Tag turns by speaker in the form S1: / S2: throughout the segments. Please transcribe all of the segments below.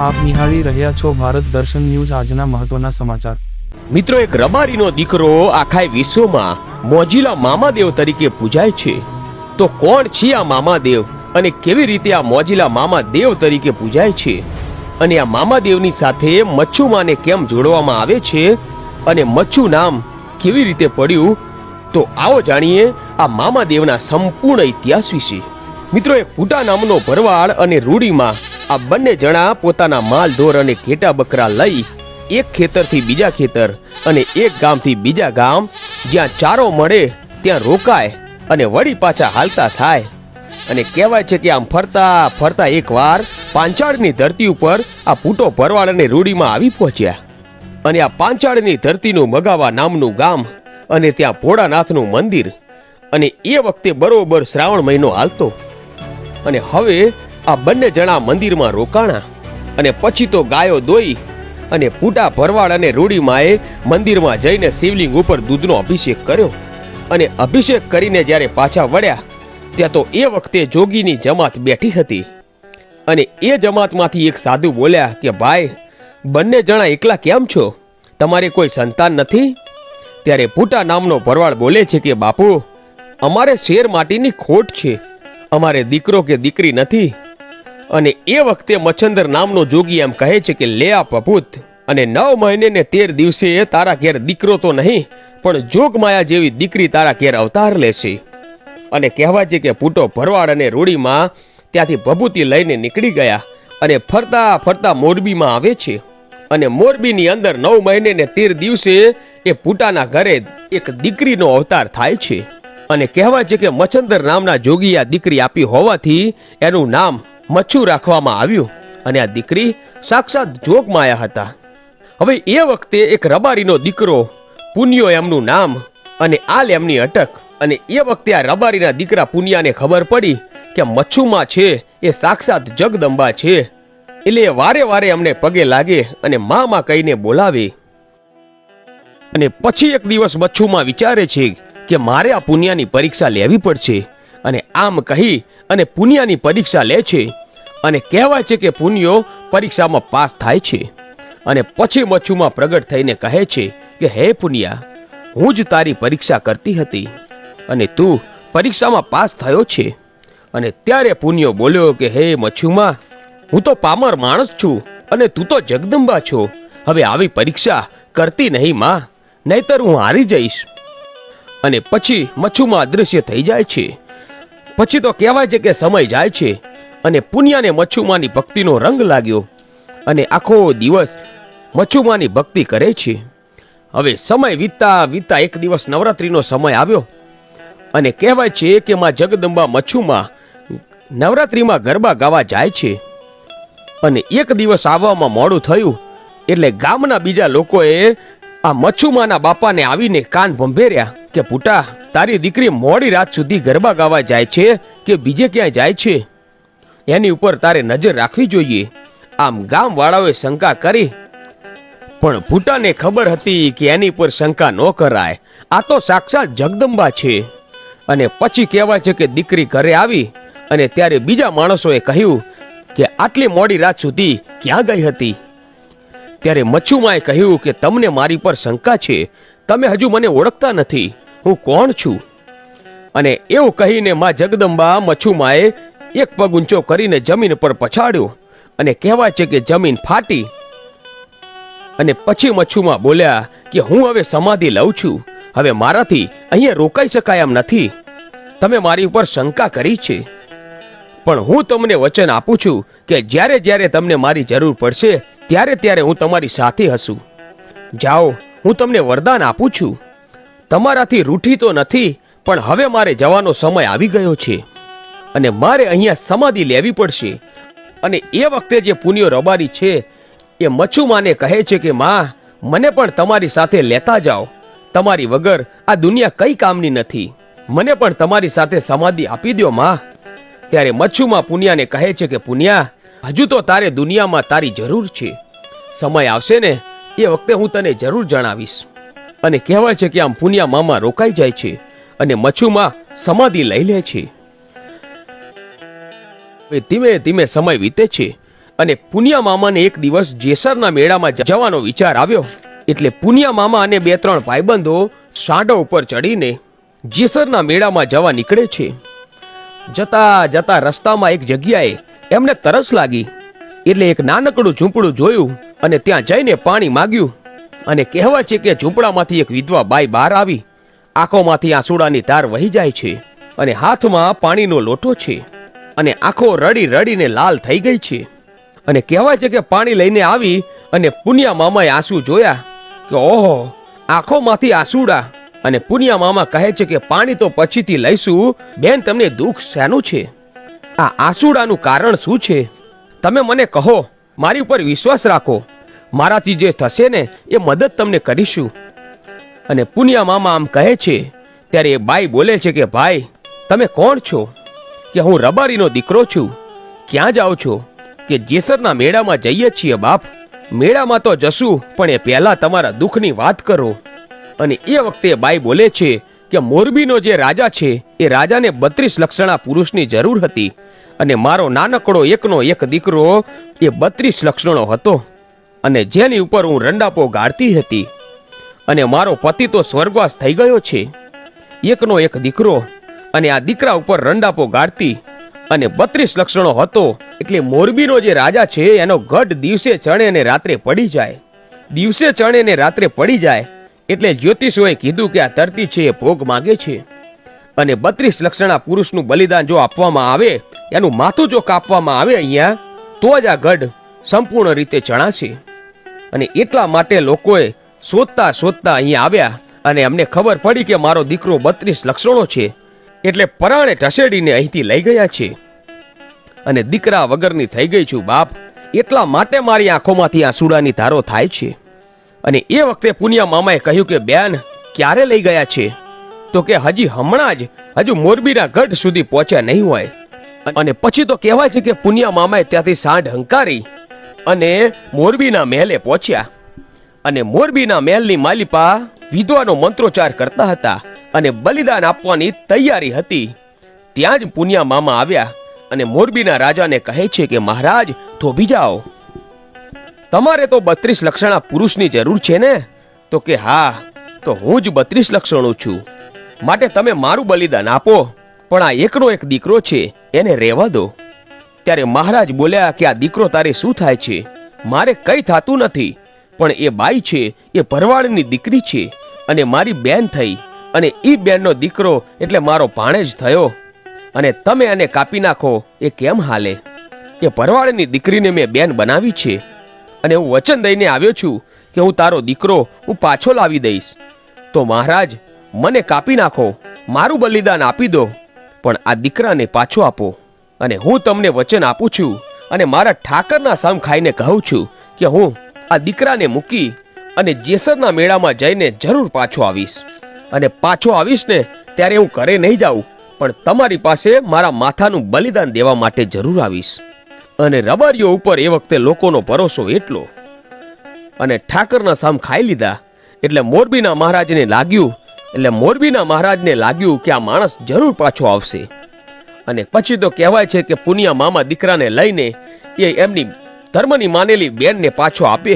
S1: આપ નિહાળી રહ્યા છો ભારત દર્શન ન્યૂઝ આજના મહત્વના સમાચાર.
S2: મિત્રો, એક રબારીનો દીકરો આખા વિશ્વમાં મોજીલા મામાદેવ તરીકે પૂજાય છે. તો કોણ છે આ મામાદેવ અને કેવી રીતે આ મોજીલા મામાદેવ તરીકે પૂજાય છે? અને આ મામાદેવની સાથે મચ્છુમાને કેમ જોડવામાં આવે છે? અને મચ્છુ નામ કેવી રીતે પડ્યું? તો આવો જાણીએ આ મામાદેવના સંપૂર્ણ ઇતિહાસ વિશે. મિત્રો એક પૂટા નામનો ભરવાડ અને રૂડીમાં આ બંને જણા પોતાના માલ, ઢોર અને ઘેટા બકરા લઈ એક ખેતરથી બીજા ખેતર અને એક ગામથી બીજા ગામ, જ્યાં ચારો મળે ત્યાં રોકાય અને વળી પાછા હાલતા થાય. અને કહેવાય છે કે આમ ફરતા ફરતા એકવાર પાંચાળની ધરતી ઉપર આ પૂટો ભરવાડ અને રૂડીમાં આવી પહોંચ્યા. અને આ પાંચાળની ધરતીનું મગાવા નામનું ગામ અને ત્યાં ભોળાનાથનું મંદિર અને એ વખતે બરોબર શ્રાવણ મહિનો હાલતો. અને હવે આ બંને જણા મંદિરમાં રોકાણા અને પછી તો ગાયો દોઈ અને પૂટા ભરવાડ અને રૂડીમાએ મંદિરમાં જઈને શિવલિંગ ઉપર દૂધનો અભિષેક કર્યો. અને અભિષેક કરીને જ્યારે પાછા વળ્યા, ત્યાં તો એ વખતે જોગીની જમાત બેઠી હતી. અને એ જમાતમાંથી એક સાધુ બોલ્યા કે, ભાઈ, બંને જણા એકલા કેમ છો? તમારે કોઈ સંતાન નથી? ત્યારે પૂટા નામનો ભરવાડ બોલે છે કે, બાપુ, અમારે શેર માટીની ખોટ છે. અમારે દીકરો કે દીકરી નથી. અને એ વખતે મચ્છંદર નામનો જોગી એમ કહે છે કે, લે આ પપૂત અને નવ મહિને ને તેર દિવસે તારા ઘેર દીકરો તો નહીં, પણ જોગમાયા જેવી દીકરી તારા ઘેર અવતાર લેશે. અને કહેવાય છે કે, પૂટો ભરવાડ અને રૂડીમાં ત્યાંથી ભભૂતિ લઈને નીકળી ગયા અને ફરતા ફરતા મોરબીમાં આવે છે. અને મોરબીની અંદર નવ મહિને ને તેર દિવસે એ પૂટાના ઘરે એક દીકરીનો અવતાર થાય છે. અને કહેવાય છે કે, મચ્છંદર નામના જોગી આ દીકરી આપી હોવાથી એનું નામ મચ્છુ રાખવામાં આવ્યું અને આ દીકરી સાક્ષાત જોગમાયા હતા. હવે એ વખતે એક રબારીનો દીકરો પુન્યો એમનું નામ અને આલ એમની અટક અને એ વખતે આ રબારીના દીકરા પુનિયાને ખબર પડી કે મચ્છુમાં છે, એ સાક્ષાત જગદંબા છે. એટલે વારે વારે અમને પગે લાગે અને મામાં કહીને બોલાવે. અને પછી એક દિવસ મચ્છુમાં વિચારે છે કે મારે આ પુનિયાની પરીક્ષા લેવી પડશે. અને આમ કહી અને પુનિયાની પરીક્ષા લે છે. અને કહેવાય છે કે પુનિયો પરીક્ષામાં પાસ થાય છે. અને પછી મચ્છુમાં પ્રગટ થઈને કહે છે કે, હે પુનિયા, હું જ તારી પરીક્ષા કરતી હતી અને તું પરીક્ષામાં પાસ થયો છે. અને ત્યારે પુનિયો બોલ્યો કે, હે મચ્છુમાં, હું તો પામર માણસ છું અને તું તો જગદંબા છો. હવે આવી પરીક્ષા કરતી નહીં માં, નહીતર હું હારી જઈશ. અને પછી મચ્છુમાં અદૃશ્ય થઈ જાય છે. પછી તો કહેવાય છે કે સમય જાય છે અને પુનિયાને મચ્છુમાની ભક્તિનો રંગ લાગ્યો અને આખો દિવસ મચ્છુમાની ભક્તિ કરે છે. હવે સમય વીતતા વીતતા એક દિવસ નવરાત્રીનો સમય આવ્યો અને કહેવાય છે કે માં જગદંબા મચ્છુમાં નવરાત્રીમાં ગરબા ગાવા જાય છે અને એક દિવસ આવવામાં મોડું થયું એટલે ગામના બીજા લોકોએ આ મચ્છુમાના બાપાને આવીને કાન ભંભેર્યા કે, પુટા તારી દીકરી મોડી રાત સુધી ગરબા ગાવા જાય છે કે બીજે ક્યાંય જાય છે? એની ઉપર તારે નજર રાખવી જોઈએ. આમ ગામ વાળાઓએ શંકા કરી. પણ ભૂટાને ખબર હતી કે એની પર શંકા ન કરાય. આ તો સાક્ષાત જગદંબા છે. અને પછી કહેવાય છે કે દીકરી ઘરે આવી અને ત્યારે બીજા માણસોએ કહ્યું કે આટલી મોડી રાત સુધી ક્યાં ગઈ હતી? ત્યારે મચ્છુમાએ કહ્યું કે તમને મારી પર શંકા છે. તમે હજુ મને ઓળખતા નથી. હું કોણ છું? અને એવું કહીને માં જગદંબા મચ્છુમાએ એક પગ ઊંચો કરીને જમીન પર પછાડ્યો અને કહેવાય છે કે જમીન ફાટી. અને પછી મચ્છુમાં બોલ્યા કે હું હવે સમાધિ લઉં છું. હવે મારાથી અહીંયા રોકાઈ શકાય એમ નથી. તમે મારી ઉપર શંકા કરી છે. પણ હું તમને વચન આપું છું કે જ્યારે જ્યારે તમને મારી જરૂર પડશે, ત્યારે ત્યારે હું તમારી સાથે હશું જાઓ, હું તમને વરદાન આપું છું. તમારાથી રૂઠી તો નથી, પણ હવે મારે જવાનો સમય આવી ગયો છે. અને મારે અહીંયા સમાધિ લેવી પડશે. અને એ વખતે જે પુનિયો રબારી છે, એ મચ્છુમાને કહે છે કે, માં, મને પણ તમારી સાથે લેતા જાઓ. તમારી વગર આ દુનિયા કઈ કામની નથી. મને પણ તમારી સાથે સમાધિ આપી દો માં. ત્યારે મચ્છુમાં પુનિયાને કહે છે કે, પુનિયા, હજુ તો તારે દુનિયામાં તારી જરૂર છે. સમય આવશે ને, એ વખતે હું તને જરૂર જણાવીશ. અને કહેવાય છે કે આમ પુનિયા મામા રોકાઈ જાય છે અને મચ્છુમાં સમાધિ લઈ લે છે. ધીમે ધીમે સમય વીતે છે અને પુનિયા મામાને એક દિવસ જેસરના મેળામાં જવાનો વિચાર આવ્યો. એટલે પુનિયા મામા અને બે ત્રણ ભાઈબંધો સાંડો ઉપર ચડીને જેસરના મેળામાં જવા નીકળે છે. જતા જતા રસ્તામાં એક જગ્યાએ એમને તરસ લાગી. એટલે એક નાનકડું ઝૂંપડું જોયું અને ત્યાં જઈને પાણી માગ્યું. અને કહેવાય છે કે ઝૂંપડામાંથી એક વિધવા બાઈ બહાર આવી. આંખોમાંથી આંસુડાની ધાર વહી જાય છે અને હાથમાં પાણીનો લોટો છે અને આંખો રડી રડીને લાલ થઈ ગઈ છે. અને કહેવાય છે કે પાણી લઈને આવી અને પુનિયા મામાએ આંસુ જોયા કે ઓહો, આંખોમાંથી આંસુડા. અને પુનિયા મામા કહે છે કે પાણી તો પછીથી લઈશું, બેન તમને દુઃખ શેનું છે? આ આંસુડાનું કારણ શું છે? તમે મને કહો, મારી ઉપર વિશ્વાસ રાખો. મારાથી જે થશે ને એ મદદ તમને કરીશું. અને પુનિયા મામા આમ કહે છે, ત્યારે એ બાઈ બોલે છે કે, ભાઈ, તમે કોણ છો? કે હું રબારીનો દીકરો છું. ક્યાં જાઓ છો? કે જેસરના મેળામાં જઈએ છીએ, બાપ? મેળામાં તો જશું, પણ એ પહેલા તમારા દુઃખની વાત કરો. અને એ વખતે બાઈ બોલે છે કે, મોરબીનો જે રાજા છે, એ રાજાને બત્રીસ લક્ષણા પુરુષની જરૂર હતી. અને મારો નાનકડો એકનો એક દીકરો એ બત્રીસ લક્ષણો હતો. અને જેની ઉપર હું રંડાપો ગાળતી હતી. અને મારો પતિ તો સ્વર્ગવાસ થઈ ગયો છે. એકનો એક દીકરો અને આ દીકરા ઉપર રંડાપો ગાળતી અને બત્રીસ લક્ષણો હતો એટલે મોરબીનો જે રાજા છે એનો ગઢ દિવસે ચણે અને રાત્રે પડી જાય. દિવસે ચણે ને રાત્રે પડી જાય એટલે જ્યોતિષોએ કીધું કે આ ધરતી છે એ ભોગ માંગે છે. અને બત્રીસ લક્ષણા પુરુષનું બલિદાન જો આપવામાં આવે, એનું માથું જો કાપવામાં આવે અહીંયા, તો જ આ ગઢ સંપૂર્ણ રીતે ચણાશે. અને એટલા માટે લોકોએ શોધતા શોધતા અહીંયા આવ્યા અને અમને ખબર પડી કે મારો દીકરો બત્રીસ લક્ષણો છે. એટલે પરાણે ઢસેડીને અહીંથી લઈ ગયા છે. અને દીકરા વગરની થઈ ગઈ છું બાપ, એટલા માટે મારી આંખોમાંથી આંસુડાની ધારો થાય છે. અને એ વખતે પુનિયા મામાએ કહ્યું કે, બેન, ક્યારે લઈ ગયા છે? તો કે, હજી હમણાં જ, હજુ મોરબીના ગઢ સુધી પહોંચ્યા નહીં હોય. અને પછી તો કહેવાય છે કે પુનિયા મામાએ ત્યાંથી સાંઢ હંકારી અને મોરબીના મહેલે પહોંચ્યા. અને મોરબીના મહેલની માલિપા વિધવાનો મંત્રોચ્ચાર કરતા હતા અને બલિદાન આપવાની તૈયારી હતી. ત્યાં જ પુનિયા મામા આવ્યા અને મોરબીના રાજાને કહે છે કે, મહારાજ થોભી જાઓ. તમારે તો બત્રીસ લક્ષણા પુરુષની જરૂર છે ને? તો કે, હા, તો હું જ બત્રીસ લક્ષણો છું. માટે તમે મારું બલિદાન આપો. પણ આ એકનો એક દીકરો છે, એને રહેવા દો. ત્યારે મહારાજ બોલ્યા કે આ દીકરો તારે શું થાય છે? મારે કઈ થતું નથી, પણ એ બાઈ છે, એ ભરવાડની દીકરી છે અને મારી બેન થઈ અને એ બેનનો દીકરો એટલે મારો ભાણેજ થયો. અને તમે એને કાપી નાખો, એ કેમ હાલે? એ ભરવાડની દીકરીને મેં બેન બનાવી છે અને હું વચન દઈને આવ્યો છું કે હું તારો દીકરો હું પાછો લાવી દઈશ. તો મહારાજ, મને કાપી નાખો, મારું બલિદાન આપી દો, પણ આ દીકરાને પાછો આપો. અને હું તમને વચન આપું છું અને મારા ઠાકરના સામ ખાઈને કહું છું કે હું આ દીકરાને મૂકી અને જેસરના મેળામાં જઈને જરૂર પાછો આવીશ. અને પાછો આવીશ ને ત્યારે હું ઘરે નહીં જાઉં, પણ તમારી પાસે મારા માથાનું બલિદાન દેવા માટે જરૂર આવીશ. અને રબારીઓ ઉપર એ વખતે લોકોનો ભરોસો એટલો. અને ઠાકરના સામ ખાઈ લીધા, એટલે મોરબીના મહારાજને લાગ્યું, એટલે મોરબીના મહારાજને લાગ્યું કે આ માણસ જરૂર પાછો આવશે. અને પછી તો કહેવાય છે કે પુનિયા મામા દીકરાને લઈને એ એમની ધર્મની માનેલી બેનને પાછો આપે.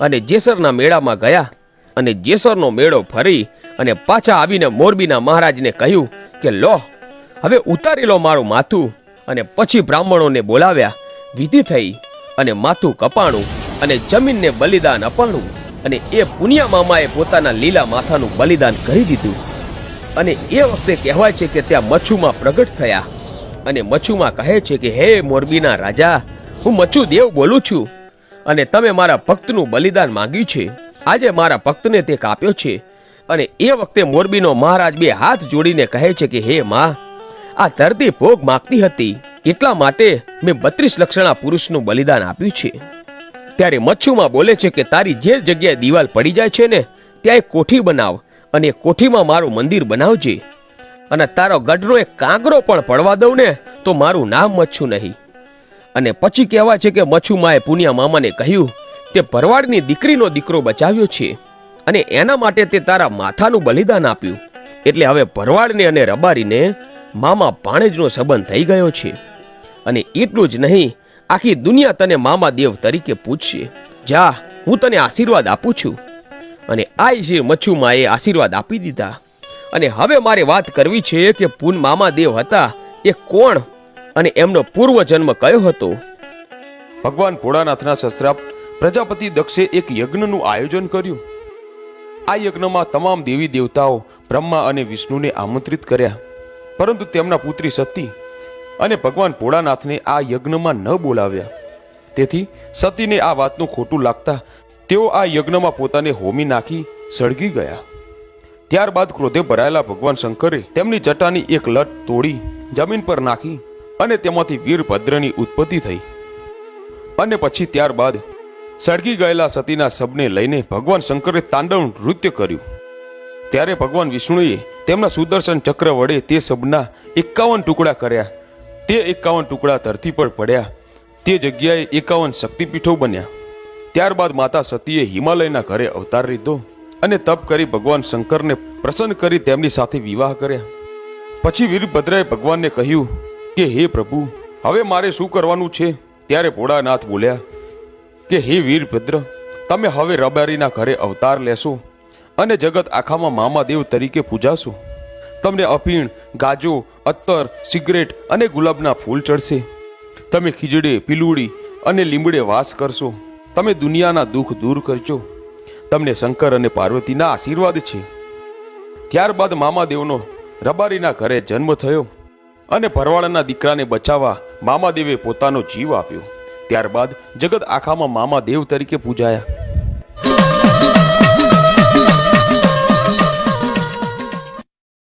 S2: અને જેસરના મેળામાં ગયા અને જેસરનો મેળો ફરી અને પાછા આવીને મોરબીના મહારાજને કહ્યું કે, લો, હવે ઉતારી લો મારું માથું. અને પછી બ્રાહ્મણોને બોલાવ્યા, વિધિ થઈ અને માથું કપાણું અને જમીનને બલિદાન અપાણું. અને એ પુનિયા મામાએ પોતાના લીલા માથાનું બલિદાન કરી દીધું. અને એ વખતે કહેવાય છે કે ત્યાં મચ્છુમાં પ્રગટ થયા. અને મચ્છુમાં કહે છે કે, હે મોરબીના રાજા, હું મચ્છુ દેવ બોલું છું. અને તમે મારા ભક્તનું બલિદાન માંગ્યું છે. આજે મારા ભક્તને તે કાપ્યો છે. અને એ વખતે મોરબીનો મહારાજ બે હાથ જોડીને કહે છે કે, હે માં, આ ધરતી ભોગ માગતી હતી. એટલા માટે મેં બત્રીસ લક્ષણા પુરુષનું બલિદાન આપ્યું છે. ત્યારે મચ્છુમાં બોલે છે કે, તારી જે જગ્યાએ દિવાલ પડી જાય છે ને, ત્યાં એક કોઠી બનાવ. અને કોઠીમાં મારું મંદિર બનાવજે. અને તારો ગઢનો એક કાંગરો પણ પડવા દઉં ને, તો મારું નામ મચ્છુ નહીં. અને પછી કહેવા છે કે મચ્છુમાએ પુનિયા મામાને કહ્યું તે ભરવાડની દીકરીનો દીકરો બચાવ્યો છે, અને એના માટે તે તારા માથાનું બલિદાન આપ્યું. એટલે હવે ભરવાડને અને રબારીને મામા ભાણેજનો સંબંધ થઈ ગયો છે. અને એટલું જ નહીં,
S3: આખી દુનિયા તને મામા દેવ તરીકે પૂછશે જા, હું તને આશીર્વાદ આપું છું. અને આઈ છે મચ્છુમાએ આશીર્વાદ આપી દીધા. અને હવે મારે વાત કરવી છે કે પૂન મામાદેવ હતા, એ કોણ? અને એમનો પૂર્વજન્મ કયો હતો?
S2: ભગવાન ભોળાનાથના સસરા પ્રજાપતિ દક્ષે એક યજ્ઞનું આયોજન કર્યું. આ યજ્ઞમાં તમામ દેવી દેવતાઓ બ્રહ્મા અને વિષ્ણુને આમંત્રિત કર્યા. પરંતુ તેમના પુત્રી સતી અને ભગવાન ભોળાનાથને આ યજ્ઞમાં ન બોલાવ્યા. તેથી સતીને આ વાતનું ખોટું લાગતા તેઓ આ યજ્ઞમાં પોતાને હોમી નાખી સળગી ગયા. ત્યારબાદ ક્રોધે ભરાયેલા ભગવાન શંકરે તેમની જટાની એક લટ તોડી જમીન પર નાખી અને તેમાંથી વીરભદ્રની ઉત્પત્તિ થઈ. અને પછી ત્યારબાદ સળગી ગયેલા સતીના શબને લઈને ભગવાન શંકરે તાંડવ નૃત્ય કર્યું. ત્યારે ભગવાન વિષ્ણુએ તેમના સુદર્શન ચક્ર વડે તે શબના એકાવન ટુકડા કર્યા. તે એકાવન ટુકડા ધરતી પર પડ્યા. તે જગ્યાએ એકાવન શક્તિપીઠો બન્યા. ત્યારબાદ માતા સતીએ હિમાલયના ઘરે અવતાર લીધો અને તપ કરી ભગવાન શંકરને પ્રસન્ન કરી તેમની સાથે વિવાહ કર્યા. પછી વીરભદ્રએ ભગવાનને કહ્યું કે, હે પ્રભુ, હવે મારે શું કરવાનું છે? ત્યારે ભોળાનાથ બોલ્યા, કે, હે વીરભદ્ર, તમે હવે રબારીના ઘરે અવતાર લેશો અને જગત આખામાં મામાદેવ તરીકે પૂજાશો. તમને અફીણ ગાજો, અત્તર, સિગરેટ અને ગુલાબના ફૂલ ચડશે. તમે ખીજડે, પીલુડી અને લીમડે વાસ કરશો. તમે દુનિયાના દુઃખ દૂર કરજો. તમને શંકર અને પાર્વતીના આશીર્વાદ છે. ત્યારબાદ મામાદેવનો રબારીના ઘરે જન્મ થયો અને ભરવાડના દીકરાને બચાવવા મામાદેવે પોતાનો જીવ આપ્યો. ત્યારબાદ જગત આખામાં મામાદેવ તરીકે પૂજાયા.